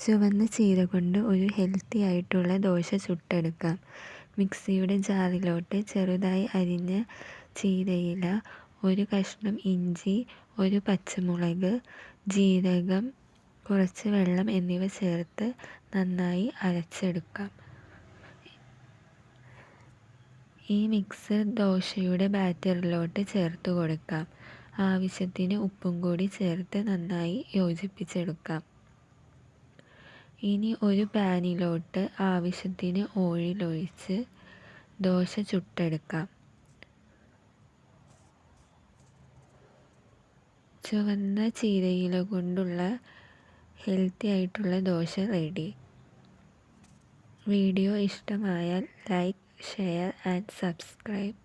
ചുവന്ന ചീര കൊണ്ട് ഒരു ഹെൽത്തി ആയിട്ടുള്ള ദോശ ചുട്ടെടുക്കാം. മിക്സിയുടെ ജാറിലോട്ട് ചെറുതായി അരിഞ്ഞ ചീരയില ഒരു കഷ്ണം ഇഞ്ചി ഒരു പച്ചമുളക് ജീരകം കുറച്ച് വെള്ളം എന്നിവ ചേർത്ത് നന്നായി അരച്ചെടുക്കാം. ഈ മിക്സ് ദോശയുടെ ബാറ്ററിലോട്ട് ചേർത്ത് കൊടുക്കാം. ആവശ്യത്തിന് ഉപ്പും കൂടി ചേർത്ത് നന്നായി യോജിപ്പിച്ചെടുക്കാം. ഇനി ഒരു പാനിലോട്ട് ആവശ്യത്തിന് ഓയിലൊഴിച്ച് ദോശ ചുട്ടെടുക്കാം. ചുവന്ന ചീരയില കൊണ്ടുള്ള ഹെൽത്തി ആയിട്ടുള്ള ദോശ റെഡി വീഡിയോ ഇഷ്ടമായാൽ ലൈക്ക് ഷെയർ ആൻഡ് സബ്സ്ക്രൈബ്